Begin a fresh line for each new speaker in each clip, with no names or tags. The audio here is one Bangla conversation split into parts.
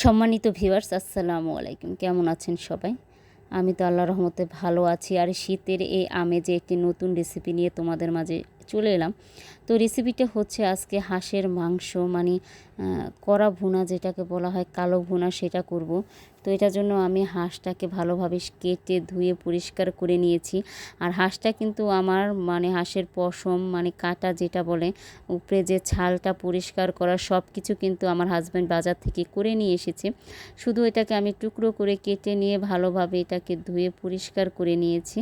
সম্মানিত ভিউয়ার্স, আসসালামু আলাইকুম। কেমন আছেন সবাই? আমি তো আল্লাহ রহমতে ভালো আছি। আর শীতের এই আমেজে একটি নতুন রেসিপি নিয়ে তোমাদের মাঝে চলে এলাম। তো রেসিপিটা হচ্ছে আজকে হাঁসের মাংস মানে কড়া ভুনা যেটাকে বলা হয়, কালো ভুনা সেটা করব। তো এটার জন্য আমি হাঁসটাকে ভালোভাবে কেটে ধুয়ে পরিষ্কার করে নিয়েছি। আর হাঁসটা কিন্তু আমার মানে হাঁসের পশম মানে কাটা যেটা বলে, উপরে যে ছালটা পরিষ্কার করা সব কিছু কিন্তু আমার হাজব্যান্ড বাজার থেকে করে নিয়ে এসেছে। শুধু এটাকে আমি টুকরো করে কেটে নিয়ে ভালোভাবে এটাকে ধুয়ে পরিষ্কার করে নিয়েছি।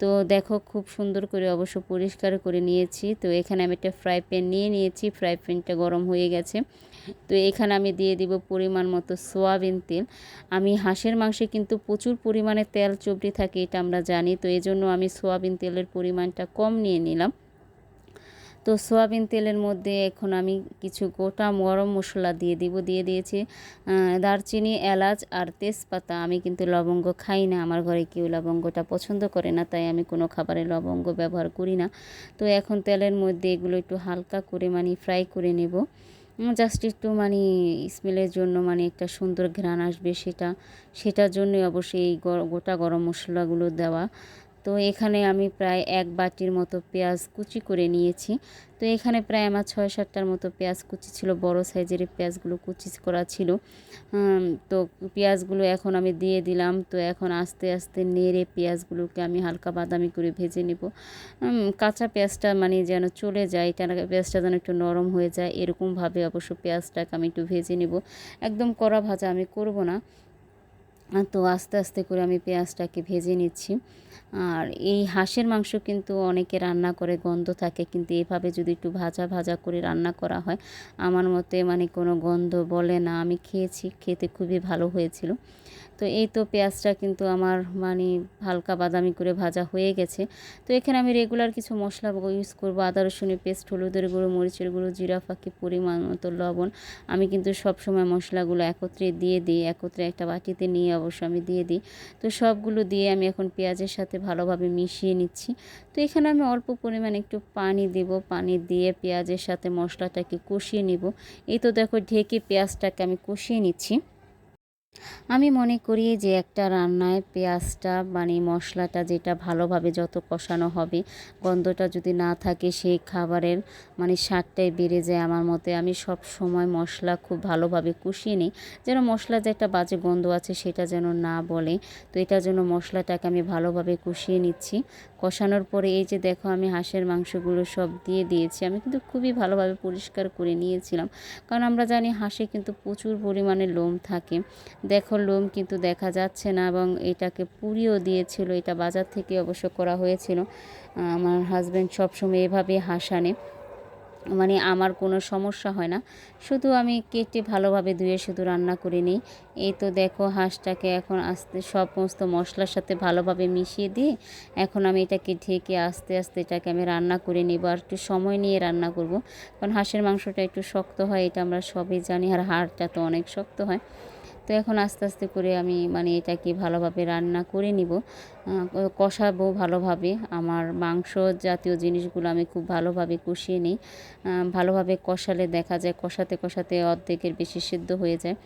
তো দেখো, খুব সুন্দর করে অবশ্য পরিষ্কার করে নিয়েছি। তো এখানে আমি একটা ফ্রাই প্যান নিয়ে নিয়েছি ফ্রাই প্যানটা গরম হয়ে গেছে। তো এখানে আমি দিয়ে দিব পরিমাণ মতো সোয়াবিন তেল। আমি হাঁসের মাংসে কিন্তু প্রচুর পরিমাণে তেল চবড়ি থাকে, এটা আমরা জানি। তো এই জন্য আমি সোয়াবিন তেলের পরিমাণটা কম নিয়ে নিলাম। তো সোয়াবিন তেলের মধ্যে এখন আমি কিছু গোটা গরম মশলা দিয়ে দিব, দিয়ে দিয়েছি দারচিনি, এলাচ আর তেজপাতা। আমি কিন্তু লবঙ্গ খাই না, আমার ঘরে কেউ লবঙ্গটা পছন্দ করে না, তাই আমি কোনো খাবারে লবঙ্গ ব্যবহার করি না। তো এখন তেলের মধ্যে এগুলো একটু হালকা করে মানে ফ্রাই করে নেব। জাস্ট একটু মানে স্মেলের জন্য মানে একটা সুন্দর ঘ্রাণ আসবে সেটা, সেটার জন্যই অবশ্যই এই গোটা গরম মশলাগুলো দেওয়া। তো এখানে আমি প্রায় এক বাটির মতো পেঁয়াজ কুচি করে নিয়েছি। তো এখানে প্রায় আমার ছয় সাতটার মতো পেঁয়াজ কুচি ছিল, বড় সাইজের পেঁয়াজগুলো কুচি করা ছিল। তো পেঁয়াজগুলো এখন আমি দিয়ে দিলাম। তো এখন আস্তে আস্তে নেড়ে পেঁয়াজগুলোকে আমি হালকা বাদামি করে ভেজে নেব। কাঁচা পেঁয়াজটা মানে যেন চলে যায় এটা পেঁয়াজটা যেন একটু নরম হয়ে যায়, এরকমভাবে অবশ্য পেঁয়াজটাকে আমি একটু ভেজে নেব। একদম কড়া ভাজা আমি করব না। তো আস্তে আস্তে করে আমি পেঁয়াজটাকে ভেজে নিচ্ছি। আর এই হাঁসের মাংস কিন্তু অনেকে রান্না করে, গন্ধ থাকে, কিন্তু এভাবে যদি একটু ভাজা ভাজা করে রান্না করা হয়, আমার মতে মানে কোনো গন্ধ বলে না। আমি খেয়েছি, খেতে খুবই ভালো হয়েছিল। তো এই তো পেঁয়াজটা কিন্তু আমার মানে হালকা বাদামি করে ভাজা হয়ে গেছে। তো এখানে আমি রেগুলার কিছু মশলা ইউজ করব। আদা রসুনের পেস্ট, হলুদের গুঁড়ো, মরিচের গুঁড়ো, জিরা, ফাঁকি পরিমাণ মতো লবণ। আমি কিন্তু সব সময় মশলাগুলো একত্রে দিয়ে দিই, একত্রে একটা বাটিতে নিয়ে অবশ্য আমি দিয়ে দিই। তো সবগুলো দিয়ে আমি এখন পেঁয়াজের সাথে ভালোভাবে মিশিয়ে নিচ্ছি। তো এখানে আমি অল্প পরিমাণে একটু পানি দেব। পানি দিয়ে পেঁয়াজের সাথে মশলাটাকে কষিয়ে নিব। এই তো দেখো ঢেকে পেঁয়াজটাকে আমি কষিয়ে নিচ্ছি। আমি মনে করি যে একটা রান্নায় পেঁয়াজটা মানে মশলাটা যেটা ভালোভাবে যত কষানো হবে, গন্ধটা যদি না থাকে সেই খাবারের মানে স্বাদটাই বেড়ে যায় আমার মতে। আমি সব সময় মশলা খুব ভালোভাবে কষিয়ে নিই, যেন মশলা যে একটা বাজে গন্ধ আছে সেটা যেন না বলে। তো এটার জন্য মশলাটাকে আমি ভালোভাবে কষিয়ে নিচ্ছি। কষানোর পরে এই যে দেখো আমি হাঁসের মাংসগুলো সব দিয়ে দিয়েছি, আমি কিন্তু খুবই ভালোভাবে পরিষ্কার করে নিয়েছিলাম। কারণ আমরা জানি হাঁসে কিন্তু প্রচুর পরিমাণে লোম থাকে। দেখো লোম কিন্তু দেখা যাচ্ছে না এবং এটাকে পুড়িয়েও দিয়েছিল। এটা বাজার থেকে অবশ্য করা হয়েছিল। আমার হাজব্যান্ড সবসময় এভাবে হাঁস আনে মানে আমার কোনো সমস্যা হয় না। শুধু আমি কেটে ভালোভাবে ধুয়ে শুধু রান্না করে নিই। এই তো দেখো, হাঁসটাকে এখন আস্তে সমস্ত মশলার সাথে ভালোভাবে মিশিয়ে দিয়ে এখন আমি এটাকে ঢেকে আস্তে আস্তে এটাকে আমি রান্না করে নেব আর একটু সময় নিয়ে রান্না করব। কারণ হাঁসের মাংসটা একটু শক্ত হয়, এটা আমরা সবই জানি। আর হাড়টা তো অনেক শক্ত হয়। তো এখন আস্তে আস্তে করে আমি মানে এটাকে ভালোভাবে রান্না করে নিব। কষাবো ভালোভাবে। আমার মাংস জাতীয় জিনিসগুলো আমি খুব ভালোভাবে কষিয়ে নিই। ভালোভাবে কষালে দেখা যায় কষাতে কষাতে অর্ধেকের বেশি সিদ্ধ হয়ে যায়।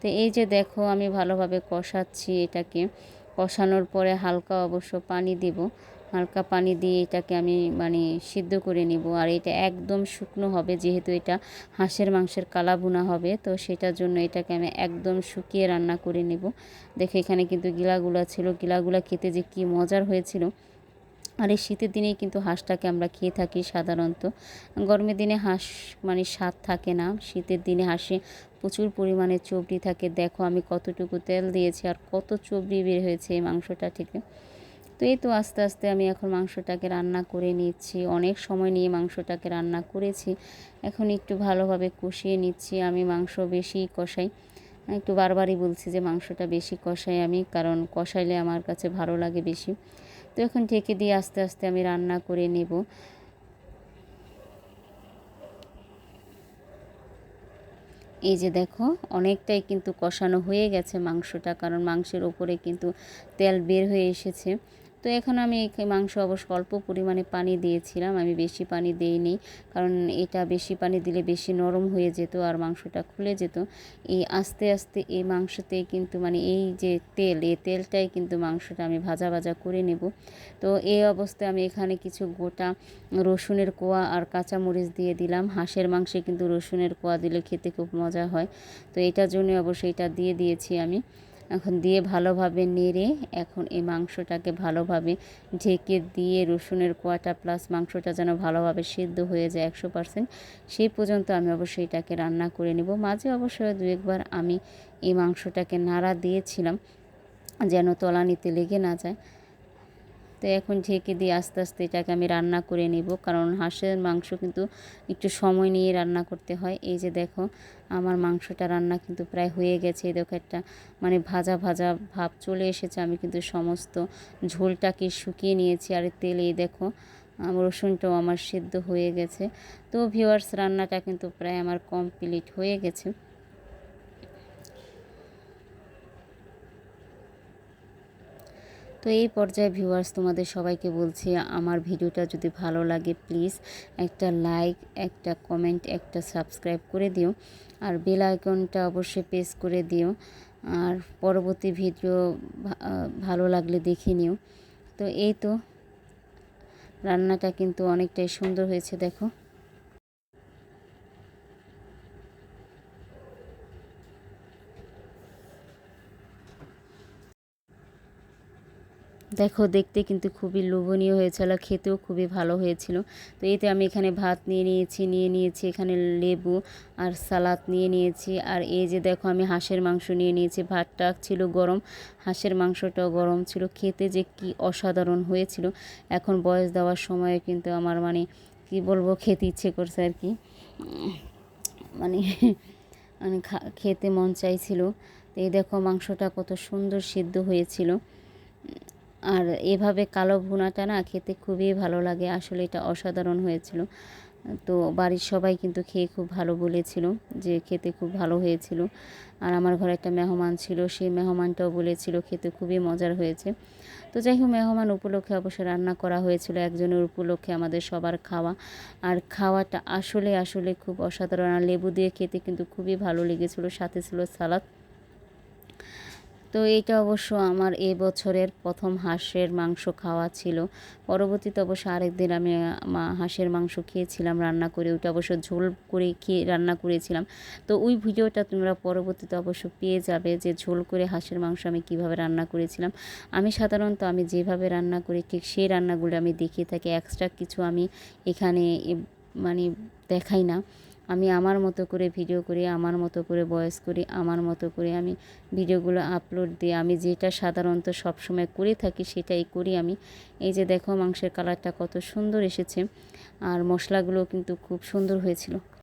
তো এই যে দেখো আমি ভালোভাবে কষাচ্ছি এটাকে। কষানোর পরে হালকা অবশ্য পানি দিব। হালকা পানি দিয়ে এটাকে আমি মানে সিদ্ধ করে নিব। আর এটা একদম শুকনো হবে, যেহেতু এটা হাঁসের মাংসের কালা ভুনা হবে, তো সেটার জন্য এটাকে আমি একদম শুকিয়ে রান্না করে নেব। দেখে এখানে কিন্তু গিলাগুলা ছিল। গিলাগুলা খেতে যে কি মজার হয়েছিল। আর এই শীতের দিনেই কিন্তু হাঁসটাকে আমরা খেয়ে থাকি সাধারণত। গরমের দিনে হাঁস মানে স্বাদ থাকে না। শীতের দিনে হাঁসে প্রচুর পরিমাণে চবড়ি থাকে। দেখো আমি কতটুকু তেল দিয়েছি আর কত চবড়ি বের হয়েছে এই মাংসটা থেকে। তো এই তো আস্তে আস্তে আমি এখন মাংসটাকে রান্না করে নিচ্ছি। অনেক সময় নিয়ে মাংসটাকে রান্না করেছি। এখন একটু ভালোভাবে কষিয়ে নিচ্ছি। আমি মাংস বেশি কষাই। একটু বারবারই বলছি যে মাংসটা বেশি কষাই আমি, কারণ কষাইলে আমার কাছে ভালো লাগে বেশি। তো এখন ঢেকে দিয়ে আস্তে আস্তে আমি রান্না করে নেব। এই যে দেখো, অনেকটাই কিন্তু কষানো হয়ে গেছে মাংসটা, কারণ মাংসের ওপরে কিন্তু তেল বের হয়ে এসেছে। তো এখন আমি মাংস অবশ্য অল্প পরিমাণে পানি দিয়েছিলাম, আমি বেশি পানি দিইনি। কারণ এটা বেশি পানি দিলে বেশি নরম হয়ে যেত আর মাংসটা খুলে যেত। এই আস্তে আস্তে এই মাংসতে কিন্তু মানে এই যে তেল, এই তেলটাই কিন্তু মাংসটা আমি ভাজা ভাজা করে নেব। তো এই অবস্থায় আমি এখানে কিছু গোটা রসুনের কোয়া আর কাঁচামরিচ দিয়ে দিলাম। হাঁসের মাংসে কিন্তু রসুনের কোয়া দিলে খেতে খুব মজা হয়। তো এটার জন্য অবশ্যই এটা দিয়ে দিয়েছি আমি। এখন দিয়ে ভালোভাবে নেড়ে এখন এই মাংসটাকে ভালোভাবে ঢেকে দিয়ে রসুনের কোয়াটা প্লাস মাংসটা যেন ভালোভাবে সিদ্ধ হয়ে যায় একশো পারসেন্ট সেই পর্যন্ত আমি অবশ্যই এটাকে রান্না করে নেব। মাঝে অবশ্যই দু একবার আমি এই মাংসটাকে নাড়া দিয়েছিলাম, যেন তলানিতে লেগে না যায়। তো এখন ঢেকে দিয়ে আস্তে আস্তে এটাকে আমি রান্না করে নেব। কারণ হাঁসের মাংস কিন্তু একটু সময় নিয়ে রান্না করতে হয়। এই যে দেখো, আমার মাংসটা রান্না কিন্তু প্রায় হয়ে গেছে। এই দেখো একটা মানে ভাজা ভাজা ভাব চলে এসেছে। আমি কিন্তু সমস্ত ঝোলটাকে শুকিয়ে নিয়েছি। আর তেলে দেখো রসুনটাও আমার সেদ্ধ হয়ে গেছে। তো ভিওয়ার্স রান্নাটা কিন্তু প্রায় আমার কমপ্লিট হয়ে গেছে। তো এই পর্যায়ে ভিউয়ার্স তোমাদের সবাইকে বলছি, আমার ভিডিওটা যদি ভালো লাগে প্লিজ একটা লাইক একটা কমেন্ট একটা সাবস্ক্রাইব করে দিও। আর বেল আইকনটা অবশ্যই প্রেস করে দিও। আর পরবর্তী ভিডিও ভালো লাগলে দেখে নিও। তো এই তো, রান্নাটা কিন্তু অনেকটাই সুন্দর হয়েছে, দেখো। দেখো, দেখতে কিন্তু খুবই লোভনীয় হয়েছিল, খেতেও খুবই ভালো হয়েছিল। তো এতে আমি এখানে ভাত নিয়ে নিয়েছি নিয়ে নিয়েছি এখানে লেবু আর সালাদ নিয়ে নিয়েছি। আর এই যে দেখো, আমি হাঁসের মাংস নিয়ে নিয়েছি। ভাতটা ছিল গরম, হাঁসের মাংসটাও গরম ছিল। খেতে যে কি অসাধারণ হয়েছিল। এখন বয়স দেওয়ার সময় কিন্তু আমার মানে কি বলব, খেতে ইচ্ছে করছে আর কি। মানে মানে খেতে মন চাইছিল। এই দেখো, মাংসটা কত সুন্দর সিদ্ধ হয়েছিল। আর এভাবে কালো ভুনাটা না খেতে খুবই ভালো লাগে। আসলে এটা অসাধারণ হয়েছিল। তো বাড়ির সবাই কিন্তু খেয়ে খুব ভালো বলেছিল যে খেতে খুব ভালো হয়েছিল। আর আমার ঘরে একটা মেহমান ছিল সেই মেহমানটাও বলেছিল খেতে খুবই মজার হয়েছে। তো যাই হোক, মেহমান উপলক্ষে অবশ্য রান্না করা হয়েছিল, একজনের উপলক্ষে আমাদের সবার খাওয়া। আর খাওয়াটা আসলে আসলে খুব অসাধারণ। আর লেবু দিয়ে খেতে কিন্তু খুবই ভালো লেগেছিলো, সাথে ছিল সালাদ। তো এইটা অবশ্য আমার এ বছরের প্রথম হাঁসের মাংস খাওয়া ছিল। পরবর্তীতে অবশ্য আরেকদিন আমি হাঁসের মাংস খেয়েছিলাম, রান্না করে ওইটা অবশ্য ঝোল করে খেয়ে রান্না করেছিলাম। তো ওই ভিডিওটা তোমরা পরবর্তীতে অবশ্য পেয়ে যাবে যে ঝোল করে হাঁসের মাংস আমি কীভাবে রান্না করেছিলাম। আমি সাধারণত আমি যেভাবে রান্না করি ঠিক সেই রান্নাগুলো আমি দেখিয়ে থাকি। এক্সট্রা কিছু আমি এখানে মানে দেখাই না। আমি আমার মতো করে ভিডিও করি, আমার মতো করে ভয়েস করি, আমার মতো করে আমি ভিডিওগুলো আপলোড দিই। আমি যেটা সাধারণত সবসময় করে থাকি সেটাই করি আমি। এই যে দেখো মাংসের কালারটা কত সুন্দর এসেছে। আর মশলাগুলো কিন্তু খুব সুন্দর হয়েছিল।